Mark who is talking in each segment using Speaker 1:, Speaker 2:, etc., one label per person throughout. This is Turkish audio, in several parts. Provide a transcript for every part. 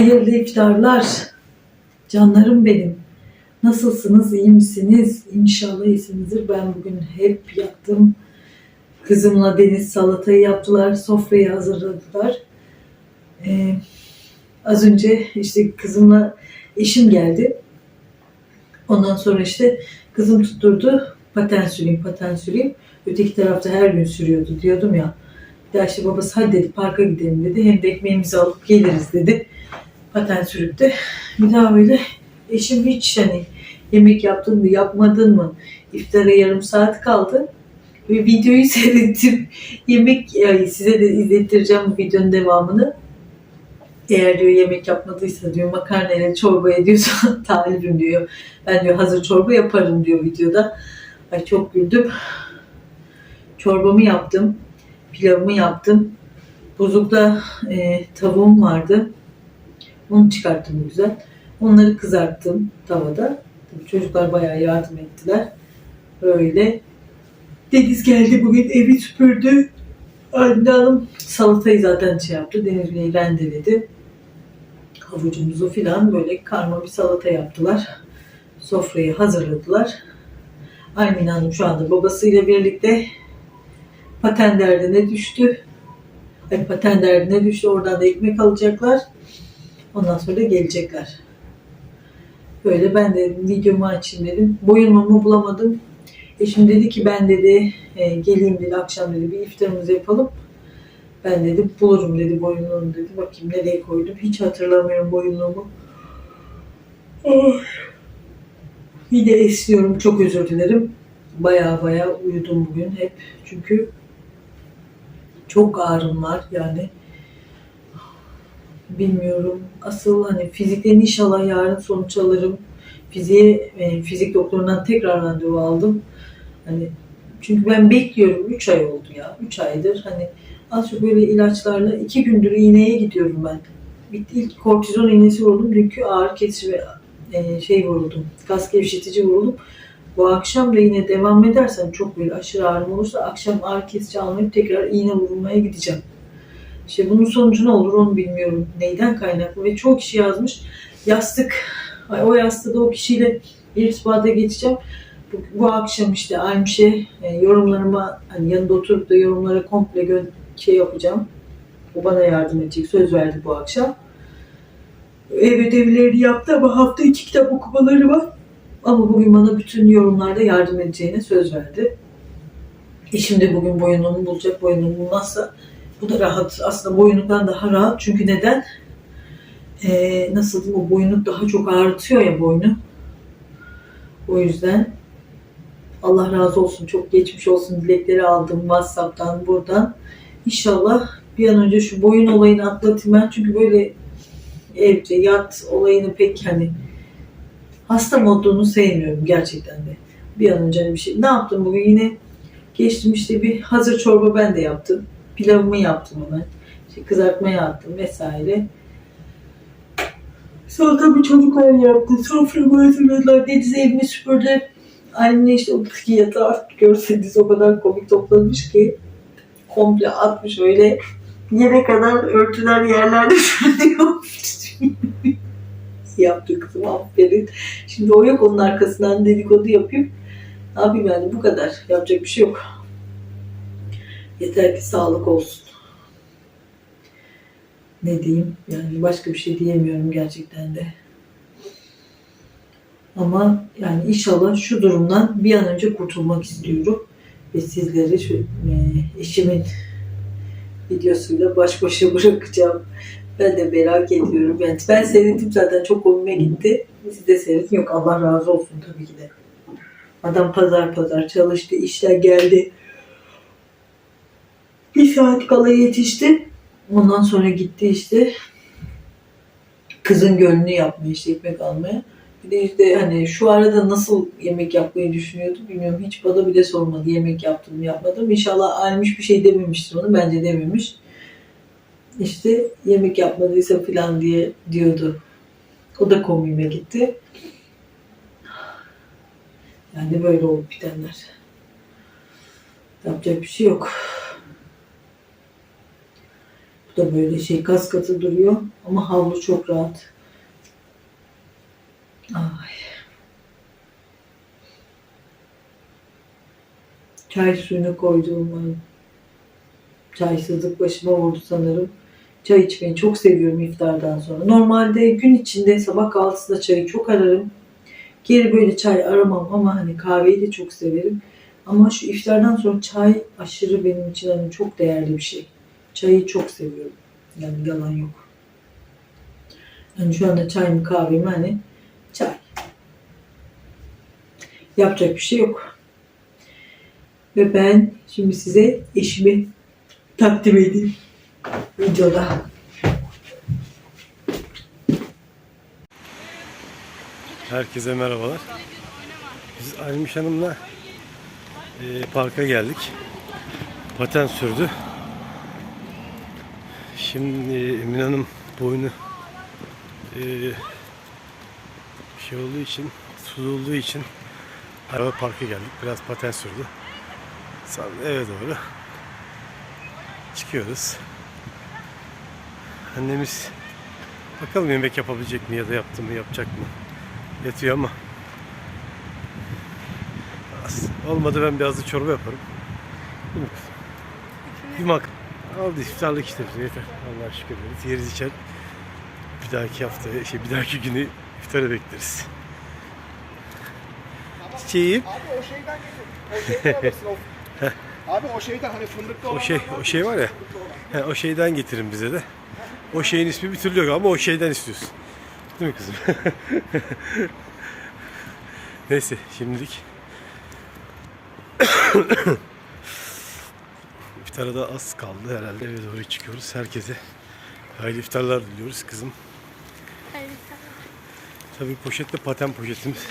Speaker 1: Hayırlı iftarlar. Canlarım benim. Nasılsınız? iyi misiniz? İnşallah iyisinizdir. Ben bugün hep yattım. Kızımla Deniz salatayı yaptılar. Sofrayı hazırladılar. Ee, az önce işte kızımla eşim geldi. Ondan sonra işte kızım tutturdu. Paten süreyim, paten süreyim. Öteki tarafta her gün sürüyordu diyordum ya. Bir daha işte babası hadi dedi parka gidelim dedi. Hem de ekmeğimizi alıp geliriz dedi. Paten sürüp de bir daha böyle eşim hiç hani yemek yaptın mı yapmadın mı? İftara yarım saat kaldı. Ve videoyu seyrettim. Yemek yani size de izlettireceğim bu videonun devamını. Eğer diyor yemek yapmadıysa diyor makarnayla çorbaya diyorsa talibim diyor. Ben diyor hazır çorba yaparım diyor videoda. Ay çok güldüm. Çorbamı yaptım. Pilavımı yaptım. Buzlukta e, tavuğum vardı. Onu çıkarttım güzel. Onları kızarttım tavada. Çocuklar bayağı yardım ettiler. Böyle. Deniz geldi bugün evi süpürdü. Anne Hanım salatayı zaten şey yaptı. Deniz Bey rendeledi. Havucumuzu filan böyle karma bir salata yaptılar. Sofrayı hazırladılar. Aymin Hanım şu anda babasıyla birlikte paten derdine düştü. Ay, paten derdine düştü. Oradan da ekmek alacaklar. Ondan sonra da gelecekler. Böyle ben de videomu açayım dedim. Boyunmumu bulamadım. Eşim dedi ki ben dedi e, geleyim dedi akşam dedi bir iftarımızı yapalım. Ben dedi bulurum dedi boyunluğumu dedi. Bakayım nereye koydum. Hiç hatırlamıyorum boyunluğumu. Ay. Yine esniyorum. Çok özür dilerim. Baya baya uyudum bugün hep. Çünkü çok ağrım var yani. Bilmiyorum. Asıl hani fizikten inşallah yarın sonuç alırım. Fiziğe, e, fizik doktorundan tekrar randevu aldım. Hani çünkü ben bekliyorum. 3 ay oldu ya. 3 aydır. Hani az çok böyle ilaçlarla 2 gündür iğneye gidiyorum ben. Bitti ilk kortizon iğnesi vuruldum. Dünkü ağrı kesici ve e, şey vuruldum. Gaz gevşetici vuruldum. Bu akşam da yine devam edersem çok böyle aşırı ağrım olursa akşam ağrı kesici almayıp tekrar iğne vurulmaya gideceğim. İşte bunun sonucu ne olur onu bilmiyorum. Neyden kaynaklı ve çok kişi yazmış. Yastık, o yastığı da o kişiyle irtibata geçeceğim. Bu, bu akşam işte Aymış'e e, yorumlarıma hani yanında oturup da yorumlara komple gö- şey yapacağım. O bana yardım edecek. Söz verdi bu akşam. Ev ödevlerini yaptı ama hafta iki kitap okumaları var. Ama bugün bana bütün yorumlarda yardım edeceğine söz verdi. Eşim de bugün boyunumu bulacak. Boyunumu bulmazsa bu da rahat. Aslında boyunluktan daha rahat. Çünkü neden? Ee, nasıl diyeyim o boyunluk daha çok ağrıtıyor ya boynu. O yüzden Allah razı olsun. Çok geçmiş olsun. Dilekleri aldım WhatsApp'tan buradan. İnşallah bir an önce şu boyun olayını atlatayım ben. Çünkü böyle evde yat olayını pek hani hasta modunu sevmiyorum gerçekten de. Bir an önce hani bir şey. Ne yaptım bugün yine geçtim işte bir hazır çorba ben de yaptım. Pilavımı yaptım hemen. İşte kızartmaya attım vesaire. Salatamı çocuklar yaptı. Soframı hazırladılar. Deniz evimi süpürdü. Anne işte odadaki yatağı görseniz o kadar komik toplamış ki komple atmış öyle yere kadar örtüler yerlerde sürünüyor. Yaptı kızım aferin. Şimdi o yok onun arkasından dedikodu yapayım. Ne yapayım yani bu kadar. Yapacak bir şey yok. Yeter ki sağlık olsun. Ne diyeyim? Yani başka bir şey diyemiyorum gerçekten de. Ama yani inşallah şu durumdan bir an önce kurtulmak istiyorum. Ve sizleri şu e, eşimin videosuyla baş başa bırakacağım. Ben de merak ediyorum. Yani ben seyrettim zaten çok komime gitti. Siz de seyredin. Yok Allah razı olsun tabii ki de. Adam pazar pazar çalıştı, işler geldi. Bir saat kala yetişti. Ondan sonra gitti işte. Kızın gönlünü yapmaya işte ekmek almaya. Bir de işte hani şu arada nasıl yemek yapmayı düşünüyordu bilmiyorum. Hiç bana bile sormadı yemek yaptım mı yapmadım. İnşallah almış bir şey dememiştir onu. Bence dememiş. İşte yemek yapmadıysa falan diye diyordu. O da komiğime gitti. Yani böyle olup bitenler. Yapacak bir şey yok. Da böyle şey gaz katı duruyor ama havlu çok rahat. Ay. Çay suyunu koyduğum çaysızlık başıma vurdu sanırım. Çay içmeyi çok seviyorum iftardan sonra. Normalde gün içinde sabah kahvaltısında çayı çok ararım. Geri böyle çay aramam ama hani kahveyi de çok severim. Ama şu iftardan sonra çay aşırı benim için hani çok değerli bir şey. Çayı çok seviyorum. Yani yalan yok. Yani şu anda çay mı hani çay. Yapacak bir şey yok. Ve ben şimdi size eşimi takdim edeyim videoda.
Speaker 2: Herkese merhabalar. Biz Aymış Hanım'la e, parka geldik. Paten sürdü. Şimdi e, Emin Hanım boynu e, şey olduğu için, tutulduğu için araba parka geldik. Biraz paten sürdü. Sonra eve doğru çıkıyoruz. Annemiz bakalım yemek yapabilecek mi ya da yaptı mı yapacak mı? Yatıyor ama. Olmadı ben biraz da çorba yaparım. Değil mi kızım? Aldı iftarlık işte bize yeter. Allah'a şükür ederiz. Yeriz içer. Bir dahaki hafta, şey bir dahaki günü iftara bekleriz. Çiçeğim.
Speaker 3: Abi o şeyden getir. O şeyden alırsın o. Abi o şeyden hani fındıklı
Speaker 2: O
Speaker 3: olanlar
Speaker 2: şey, o
Speaker 3: ya,
Speaker 2: şey var ya.
Speaker 3: olan.
Speaker 2: He, o şeyden getirin bize de. O şeyin ismi bir türlü yok ama o şeyden istiyorsun. Değil mi kızım? Neyse şimdilik İftara da az kaldı herhalde eve doğru çıkıyoruz. Herkese hayırlı iftarlar diliyoruz kızım. Tabii poşette paten poşetimiz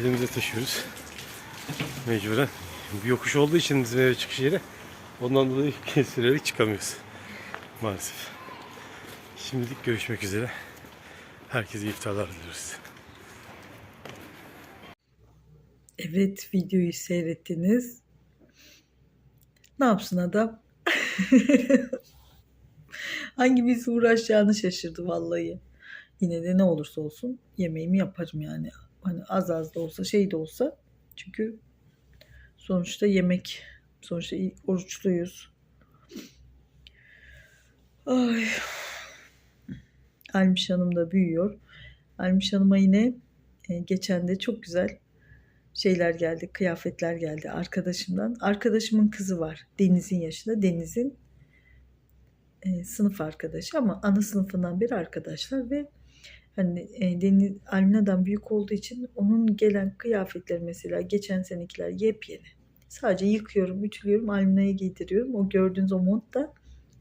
Speaker 2: elimize taşıyoruz. Mecburen. Bir yokuş olduğu için bizim eve çıkış yeri. Ondan dolayı sürerek çıkamıyoruz. Maalesef. Şimdilik görüşmek üzere. Herkese iftarlar diliyoruz.
Speaker 1: Evet videoyu seyrettiniz. Ne yapsın adam? Hangimiz uğraşacağını şaşırdı vallahi. Yine de ne olursa olsun yemeğimi yaparım yani. Hani az az da olsa şey de olsa. Çünkü sonuçta yemek. Sonuçta oruçluyuz. Ay. Almiş Hanım da büyüyor. Almiş Hanım'a yine e, geçen de çok güzel şeyler geldi, kıyafetler geldi arkadaşımdan. Arkadaşımın kızı var. Deniz'in yaşında. Deniz'in e, sınıf arkadaşı ama ana sınıfından beri arkadaşlar ve hani e, Deniz Almina'dan büyük olduğu için onun gelen kıyafetler mesela geçen senekiler yepyeni. Sadece yıkıyorum, ütülüyorum, Almina'ya giydiriyorum. O gördüğünüz o mont da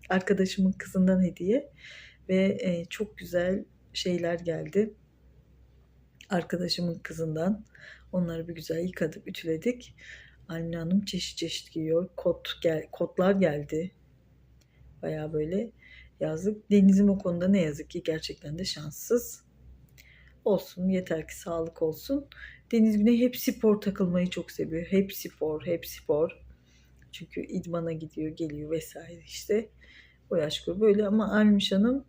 Speaker 1: arkadaşımın kızından hediye ve e, çok güzel şeyler geldi. Arkadaşımın kızından. Onları bir güzel yıkadık, ütüledik. Almina Hanım çeşit çeşit giyiyor. Kot gel, kotlar geldi. Baya böyle yazlık. Deniz'im o konuda ne yazık ki gerçekten de şanssız. Olsun yeter ki sağlık olsun. Deniz Güney hep spor takılmayı çok seviyor. Hep spor, hep spor. Çünkü idmana gidiyor, geliyor vesaire işte. O yaş grubu böyle ama Almiş Hanım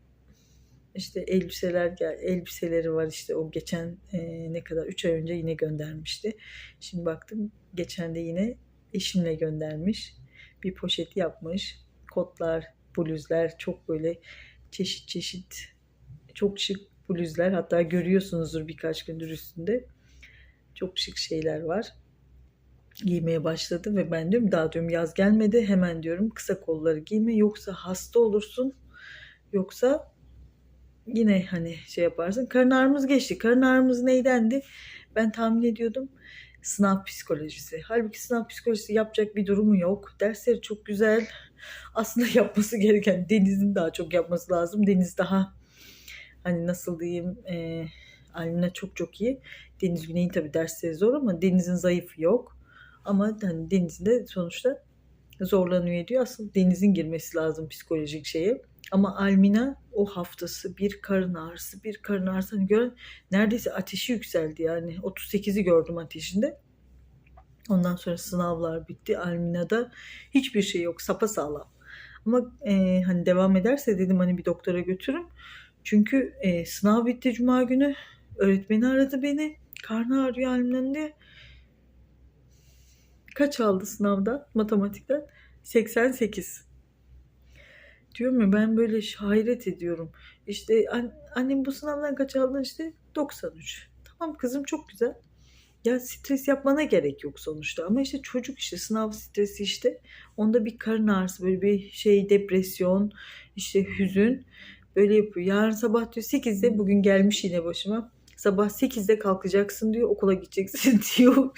Speaker 1: işte elbiseler gel elbiseleri var işte o geçen e, ne kadar 3 ay önce yine göndermişti. Şimdi baktım geçen de yine eşimle göndermiş. Bir poşet yapmış. Kotlar, bluzlar çok böyle çeşit çeşit çok şık bluzlar. Hatta görüyorsunuzdur birkaç gündür üstünde. Çok şık şeyler var. Giymeye başladı ve ben diyorum daha diyorum yaz gelmedi hemen diyorum kısa kolları giyme yoksa hasta olursun yoksa yine hani şey yaparsın. Karın ağrımız geçti. Karın ağrımız neydendi? Ben tahmin ediyordum sınav psikolojisi. Halbuki sınav psikolojisi yapacak bir durumu yok. Dersleri çok güzel. Aslında yapması gereken Deniz'in daha çok yapması lazım. Deniz daha hani nasıl diyeyim e, Almina çok çok iyi. Deniz Güney'in tabii dersleri zor ama Deniz'in zayıfı yok. Ama hani Deniz'in de sonuçta zorlanıyor diyor. Aslında Deniz'in girmesi lazım psikolojik şeye. Ama Almina o haftası bir karın ağrısı, bir karın ağrısı hani gören neredeyse ateşi yükseldi yani. 38'i gördüm ateşinde. Ondan sonra sınavlar bitti. Almina'da hiçbir şey yok. Sapa sağlam. Ama e, hani devam ederse dedim hani bir doktora götürün. Çünkü e, sınav bitti cuma günü. Öğretmeni aradı beni. Karnı ağrıyor halimden diye. Kaç aldı sınavdan matematikten? 88. Diyorum ya ben böyle hayret ediyorum. İşte an- annem bu sınavdan kaç aldın işte 93. Tamam kızım çok güzel. Ya stres yapmana gerek yok sonuçta ama işte çocuk işte sınav stresi işte onda bir karın ağrısı böyle bir şey depresyon işte hüzün böyle yapıyor. Yarın sabah diyor 8'de bugün gelmiş yine başıma. Sabah 8'de kalkacaksın diyor okula gideceksin diyor.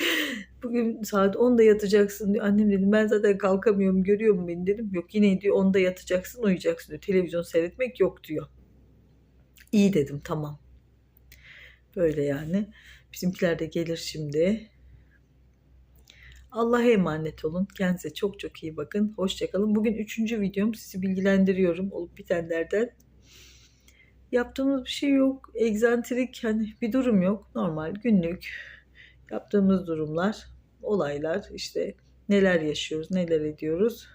Speaker 1: Bugün saat 10'da yatacaksın diyor. Annem dedim ben zaten kalkamıyorum görüyor musun beni dedim. Yok yine diyor 10'da yatacaksın uyuyacaksın diyor. Televizyon seyretmek yok diyor. İyi dedim tamam. Böyle yani. Bizimkiler de gelir şimdi. Allah'a emanet olun. Kendinize çok çok iyi bakın. Hoşçakalın. Bugün üçüncü videom. Sizi bilgilendiriyorum olup bitenlerden. Yaptığımız bir şey yok. Egzantrik hani bir durum yok. Normal günlük yaptığımız durumlar, olaylar işte neler yaşıyoruz, neler ediyoruz.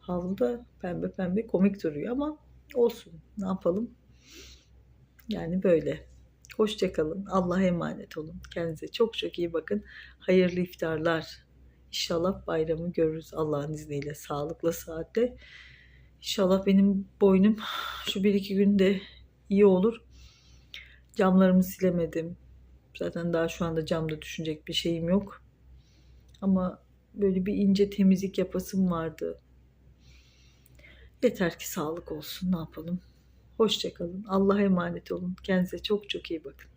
Speaker 1: Havluda pembe pembe komik duruyor ama olsun. Ne yapalım? Yani böyle. Hoşçakalın. Allah'a emanet olun. Kendinize çok çok iyi bakın. Hayırlı iftarlar. İnşallah bayramı görürüz Allah'ın izniyle. Sağlıkla, saatte. İnşallah benim boynum şu bir iki günde iyi olur. Camlarımı silemedim. Zaten daha şu anda camda düşünecek bir şeyim yok. Ama böyle bir ince temizlik yapasım vardı. Yeter ki sağlık olsun. Ne yapalım? Hoşçakalın. Allah'a emanet olun. Kendinize çok çok iyi bakın.